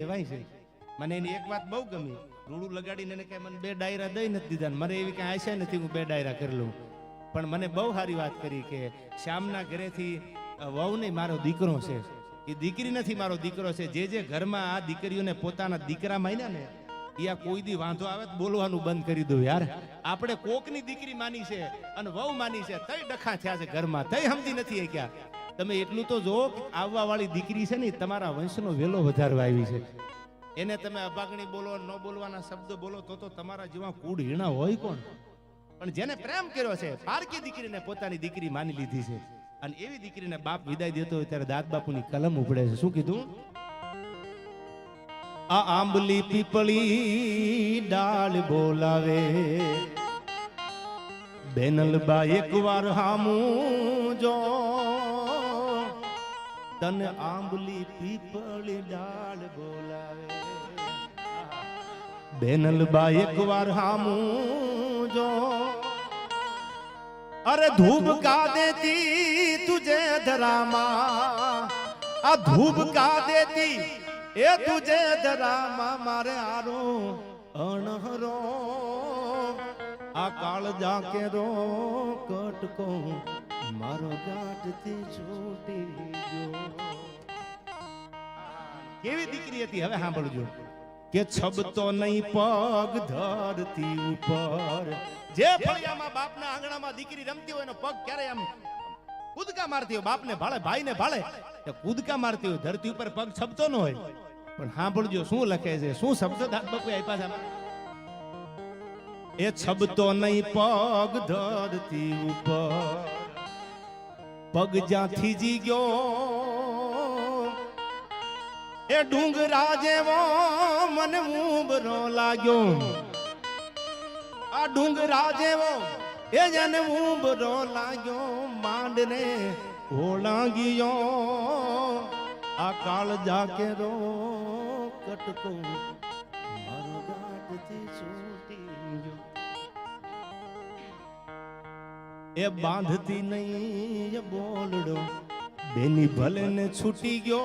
કહેવાય છે. મને એની એક વાત બહુ ગમી. રૂડું લગાડીને એને કઈ મને બે ડાયરા દઈ નથી દીધા મને એવી કઈ આશા નથી હું બે ડાયરા કરી લઉં. પણ મને બહુ સારી વાત કરી કે શ્યામના ઘરેથી વહુ નહીં મારો દીકરો છે. એ દીકરી નથી, મારો દીકરો છે. જે જે ઘરમાં આ દીકરીઓને પોતાના દીકરા માન્યા ને, એ આ કોઈ દી વાંધો આવે તો બોલવાનું બંધ કરી દઉં યાર. આપણે કોકની દીકરી માની છે અને વહુ માની છે. તઈ ડખા થયા છે ઘરમાં. તઈ સમજી નથી એ ક્યાં તમે એટલું તો જો આવવા વાળી દીકરી છે ને તમારા વંશનો વેલો વધારવા આવી છે. એને તમે અભાગણી બોલો, ન બોલવાના શબ્દ બોલો, તો તો તમારા જેવા કુડ હીણા હોય કોણ? પણ જેને પ્રેમ કર્યો છે, પારકી દીકરીને પોતાની દીકરી માની લીધી છે. અને એવી દીકરીને બાપ વિદાય દેતો હોય ત્યારે દાદ બાપુની કલમ ઉપડે છે. શું કીધું? આ આંબલી પીપળી ડાળ બોલાવે. બેનલબા એકવાર હામું જો તને આંબલી પીપળી ડાળ બોલાવે. બેનલબા એકવાર હામું જો. અરે ધૂપ કા દેતી તુજે ધરામાં. આ ધૂપ કા દેતી એ તુજે ધરામાં મારે આરો અણહરો. આ કાળ જાકે રો કટકો મારો ગાંઠથી છૂટી ગયો. કેવી દીકરી હતી? હવે સાંભળજો. કે છબતો નહીં પગ ધરતી ઉપર. જે ફળિયામાં બાપના આંગણામાં દીકરી રમતી હોય એનો પગ ક્યારે આમ કૂદકા મારતી હોય, બાપને ભાળે, ભાઈને ભાળે, તે કૂદકા મારતી હોય, ધરતી ઉપર પગ છબતો ન હોય. પણ સાંભળજો, શું લખે છે? શું શબ્દો દાદ બાપુ આપ્યા છે એ છબતો નહીં પગ ધરતી ઉપર. પગ જ્યાંથી જી ગયો એ ડુંગરા જેવો મને ઉંબરો લાગ્યો. આ ડુંગરા જેવો એ જેને ઉંબરો લાગ્યો. માંડને ઓળાંગીયો, આ કાળ જાકે રો કટકો એ બાંધતી નહીં બોલડો. બેની ભલે ને છૂટી ગયો.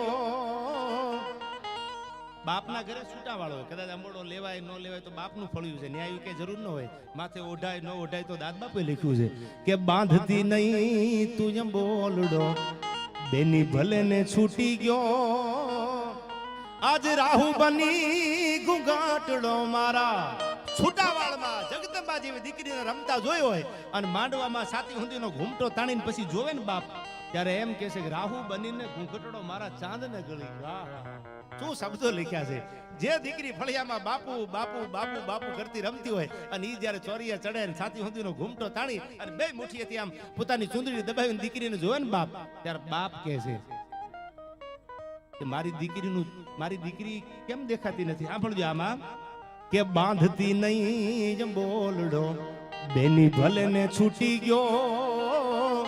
બાપના ઘરે છૂટા વાળો હોય. કદાચ આંબોડો લેવાય, ન લેવાય તો બાપનું ફળ્યું છે. ન્યાય કે જરૂર ન હોય. માથે ઓઢાય, ન ઓઢાય તો દાદ બાપે લખ્યું છે. કે બાંધતી નહીં, તું એમ બોલડો. બેની ભલે ને છૂટી ગયો. આજ રાહુ બની ગુગાટડો મારા છૂટાવાળમાં જગદંબા જેવી દીકરીને રમતા જોઈ હોય અને માંડવામાં સાતી હુંદીનો ઘૂમટો તાણીને પછી જોવે ને બાપ, ત્યારે એમ કે છે કે રાહુ બનીને ઘૂંઘટડો મારા ચાંદને ગળી. શું શબ્દો લખ્યા છે? જે દીકરી ફળિયામાં બાપુ બાપુ બાપુ બાપુ કરતી રમતી હોય અને ઈ જ્યારે ચોરીએ ચડે ને છાતી હુંદીનો ઘૂમટો તાણી અને બે મુઠીએથી આમ પોતાની ચુંદડી દબાવીને દીકરીને જોવે ને બાપ, ત્યારે બાપ કહે છે મારી દીકરીનું, મારી દીકરી કેમ દેખાતી નથી? સાંભળજો આમાં. કે બાંધતી નહીં જ બોલડો. બેની ભલે ને છૂટી ગયો.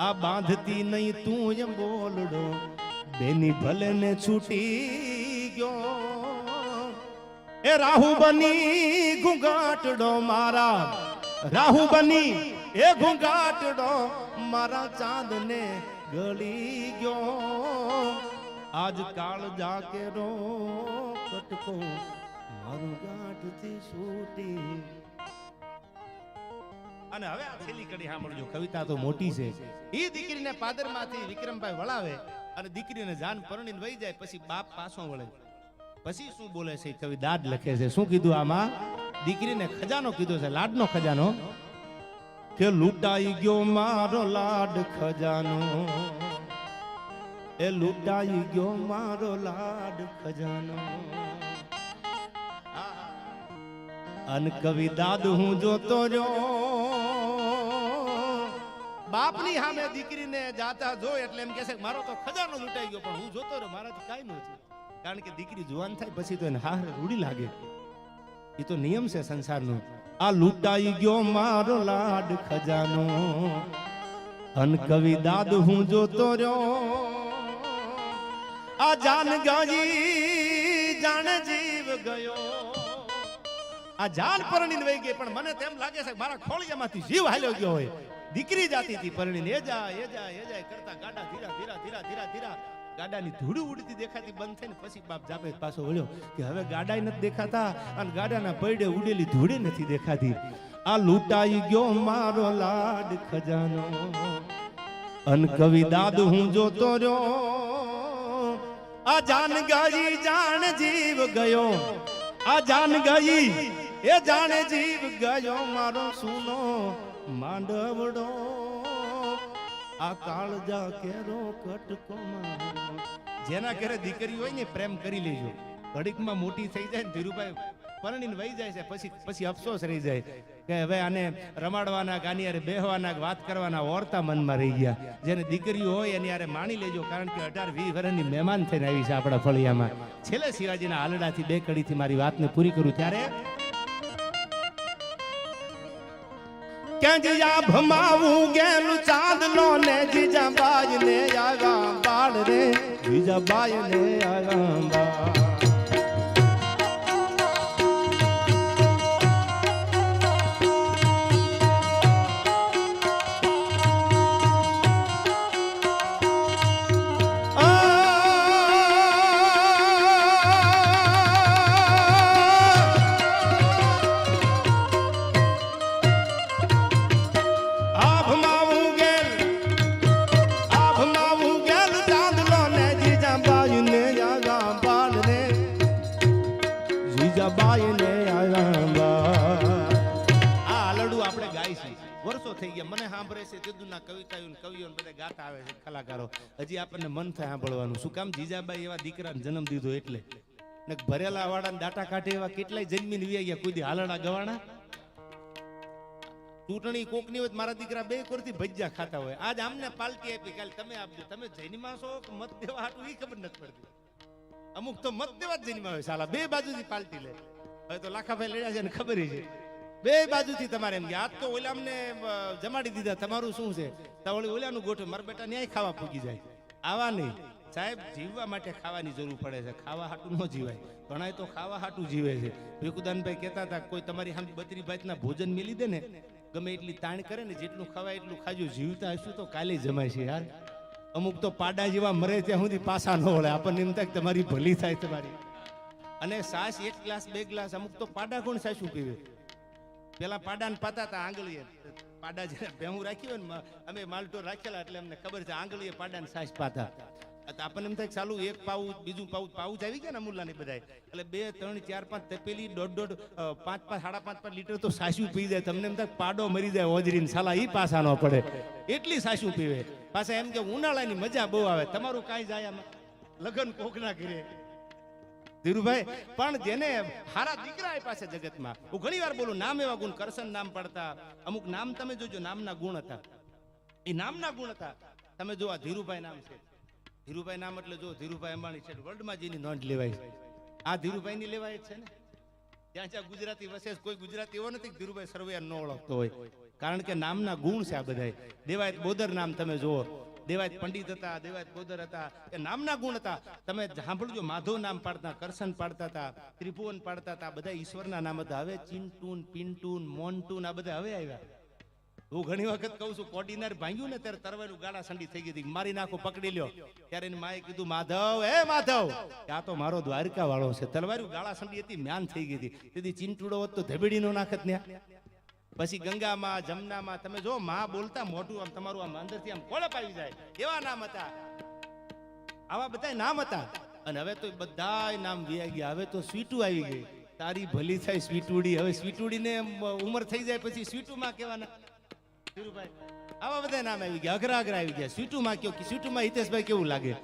આ બાંધતી નહીં તું જ બોલડો. બેની ભલે ને છૂટી ગયો. એ રાહુ બની ઘૂંઘાટડો મારા. રાહુ બની એ ઘૂંઘાટડો મારા ચાંદને ગળી ગયો. આજ કાળ જાકે રો કટકો મારું ગાંઠથી છૂટી. અને હવે આ છેલ્લી કડી સાંભળજો. કવિતા તો મોટી છે. એ દીકરીને પાદરમાંથી વિક્રમભાઈ વળાવે અને દીકરીને જાન પરણીને વહી જાય, પછી બાપ પાછો વળે. પછી શું બોલે છે? કવિ દાદ લખે છે. શું કીધું આમાં? દીકરીને ખજાનો કીધો છે. લાડનો ખજાનો. કે લૂંટાઈ ગયો મારો લાડ ખજાનો. એ લૂંટાઈ ગયો મારો લાડ ખજાનો. અન કવિ દાદ હું જોતો રહ્યો. બાપની સામે દીકરીને જાતા જો એટલે એમ કે છે મારો તો ખજાનો લૂંટાઈ ગયો, પણ હું જોતો રહ્યો, મારાથી કાંઈ ન થયું. કારણ કે દીકરી જુવાન થાય, પછી તો એને હાર રૂડી લાગે. એ તો નિયમ છે સંસારનો. આ લૂંટાઈ ગયો મારો લાડ ખજાનો. અન કવિ દાદ હું જોતો રહ્યો. આ જાન ગાજી, જાણ જીવ ગયો. આ જાન પરણીને વહી ગઈ, પણ મને તેમ લાગે છે મારા ખોળિયામાંથી જીવ હાલ્યો ગયો હોય. દીકરી જાતી હતી પરણીને, એ જા એ જા, એ જાય કરતા ગાડા ધીરા ધીરા ધીરા ધીરા ધીરા, ગાડાની ધૂળ ઉડતી દેખાતી બંધ થઈને પછી બાપ જાપે પાછો વળ્યો કે હવે ગાડાય નથી દેખાતા અને ગાડાના પૈડે ઉડેલી ધૂળે નથી દેખાતી. આ લૂંટાઈ ગયો મારો લાડ ખજાનો. અન કવિ દાદ હું જોતો રહ્યો. આ જાન ગઈ જાણ જીવ ગયો. આ જાન ગાઈ એ જાણે જીવ ગયો મારો સુનો માંડવડો. આ કાળજા કેરો કટકો જેના ઘરે દીકરી હોય ને પ્રેમ કરી લેજો. ઘડીકમાં મોટી થઈ જાય ને ધીરુભાઈ પરણીને વહી જાય છે, પછી પછી અફસોસ રહી જાય. કે હવે આને રમાડવાના, ગાની બેહવાના, વાત કરવાના ઓરતા મનમાં રહી ગયા. જેને દીકરીઓ હોય એની યારે માણી લેજો, કારણ કે અઢાર વીસ વર્ષની મહેમાન થઈને આવી છે આપણા ફળિયામાં. છેલ્લે શિવાજીના હાલડાથી બે કડીથી મારી વાતને પૂરી કરું ત્યારે ક્યાં જીજા ભમાવું ગેલું ચાંદલો ને જીજા બાજ ને આવ્યા બાળ રે જીજા બાય ને આવ્યા બાળ વર્ષો થઈ ગયા. મને સાંભળે છે તેદુના કવિતાઓ કવિઓ બધા ગાતા આવે છે, કલાકારો. હજી આપણને મન થાય સાંભળવાનું. શું કામ? જીજાબાઈ એવા દીકરાને જન્મ દીધો એટલે. ને ભરેલા વાળા દાટા કાઢે એવા કેટલાય જન્મીને વ્યા ગયા. કોઈ હાલડા ગવાણા? ચૂંટણી કોકની હોય મારા દીકરા બે કોરથી ભજીયા ખાતા હોય. આજ આમને પાલટી આપી. કાલે તમે આપજો. તમે જૈનમાં છો કે મત દેવા હાટું? એ ખબર નથી પડતી. અમુક તો મત દેવા જ જૈનમાં હોય સાલા. બે બાજુથી પાલટી લે. હવે તો લાખાભાઈ લડ્યા છે ને ખબર છે. બે બાજુથી તમારે એમ આજ તો ઓલા અમને જમાડી દીધા. તમારું શું છે? ત્યાં ઓલી ઓલાનું ગોઠવે મારા બેટા ન્યાય ખાવા પૂગી જાય. આવા નહીં. સાહેબ, જીવવા માટે ખાવાની જરૂર પડે છે. ખાવા હાટું ન જીવાય. ઘણા તો ખાવા હાટું જીવે છે. ભીખુદાનભાઈ કહેતા હતા, કોઈ તમારી સામે બત્રી ભાતના ભોજન મેલી દે ને, ગમે એટલી તાણ કરે ને, જેટલું ખવાય એટલું ખાજો. જીવતા હશું તો કાલે જમાય છે યાર. અમુક તો પાડા જેવા મરે ત્યાં સુધી પાછા ન વળે. આપણને એમ થાય તમારી ભલી થાય તમારી. અને સાસ એક ગ્લાસ, બે ગ્લાસ, અમુક તો પાડા કોણ સાસું પીવે? પેલા પાડાને પાતા હતા આંગળીએ. પાડા જે ભેહું રાખ્યું હોય ને અમે માલટો રાખેલા એટલે અમને ખબર છે આંગળીએ પાડાને સાસ પાતા. આપણને એમ થાય ચાલુ એક પાઉચ બીજું પાઉચ પાઉચ આવી ગયા ને અમૂલાની બધાય. એટલે બે, ત્રણ, ચાર, પાંચ તપેલી, દોઢ દોઢ પાંચ પાંચ, સાડા પાંચ પાંચ લીટર તો સાસુ પી જાય. તમને એમ થાય પાડો મરી જાય ઓજરીને, સાલા એ પાસા ન પડે. એટલી સાસુ પીવે. પાછા એમ કે ઉનાળાની મજા બહુ આવે. તમારું કાંઈ જાય આમાં? લગન કોકના કરે. ધીરુભાઈ, પણ જેને હારા દીકરા આપ્યા છે જગતમાં, હું ઘણી વાર બોલું, નામ એવા ગુણ, કરશન નામ પડતા. અમુક નામ તમે જોજો, નામના ગુણ હતા. એ નામના ગુણ હતા. તમે જો આ ધીરુભાઈ નામ છે. ધીરુભાઈ નામ એટલે જો ધીરુભાઈ અંબાણી છે. વર્લ્ડમાં જેની નોંધ લેવાય છે. આ ધીરુભાઈ ની લેવાય છે ને? ત્યાં જ્યાં ગુજરાતી વસે કોઈ ગુજરાતી એવો નથી ધીરુભાઈ સરવૈયા ન ઓળખતો હોય. કારણ કે નામના ગુણ છે આ બધા દેવાય બોદર નામ તમે જુઓ દેવાયત પંડિત હતા, દેવાયત બોદર હતા, એ નામના ગુણ હતા. તમે સાંભળજો, માધવ નામ પાડતા, કરશન પાડતા હતા, ત્રિભુવન પાડતા હતા બધા ઈશ્વરના નામ હતા. હવે ચિંટુન, પિન્ટુન, મોન્ટુન, આ બધા હવે આવ્યા. હું ઘણી વખત કહું છું કોર્ડિનર ભાંગ્યું ને ત્યારે તરવાનું ગાળા સંડી થઈ ગઈ હતી. મારી નાખો, પકડી લ્યો. ત્યારે એની માએ કીધું, માધવ એ માધવ! આ તો મારો દ્વારકા વાળો છે. તલવારું ગાળા સંડી હતી, મ્યાન થઈ ગઈ હતી. તેથી ચીંટુડો હોત તો ધબેડી નો નાખત ને પછી ગંગામાં, જમનામાં, તમે જો માં બોલતા મોટું, આમ તમારું આમ અંદરથી આમ કોળપ આવી જાય. એવા નામ હતા. આવા બધા નામ હતા. અને હવે તો બધાય નામ ગયા ગયા. હવે તો સ્વીટું આવી ગઈ. તારી ભલી થાય સ્વીટુડી. હવે સ્વીટુડીને ઉંમર થઈ જાય પછી સ્વીટુમાં કહેવાના. ધીરુભાઈ, આવા બધા નામ આવી ગયા. અઘરા અઘરા આવી ગયા. સ્વીટુમાં કયો સ્વીટુમાં હિતેશભાઈ કેવું લાગે?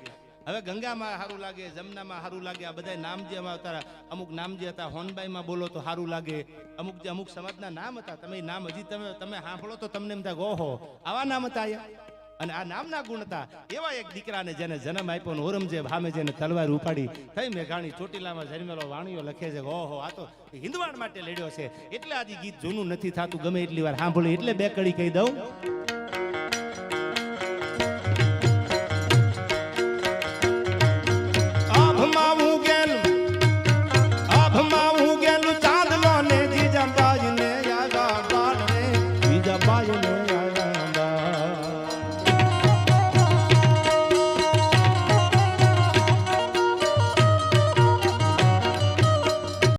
હવે ગંગામાં સારું લાગે, જમનામાં સારું લાગે, આ બધા નામ જે એમાં હતા અમુક નામ જે હતા, હોનબાઈમાં બોલો તો સારું લાગે, અમુક જે અમુક સમાજના નામ હતા, તમે નામ હજી તમે તમે સાંભળો તો તમને એમ થાય ઓહો, આવા નામ હતા અહીંયા. અને આ નામના ગુણ હતા. એવા એક દીકરાને જેને જન્મ આપ્યો ને ઓરમજેબ હામે જેને તલવાર ઉપાડી, થઈ મેઘાણી ચોટીલામાં જન્મેલો, વાણીઓ લખે છે ઓહો, આ તો હિન્દવાડ માટે લડ્યો છે. એટલે આજે ગીત જૂનું નથી થતું, ગમે એટલી વાર સાંભળ્યું એટલે બે કડી કહી દઉં.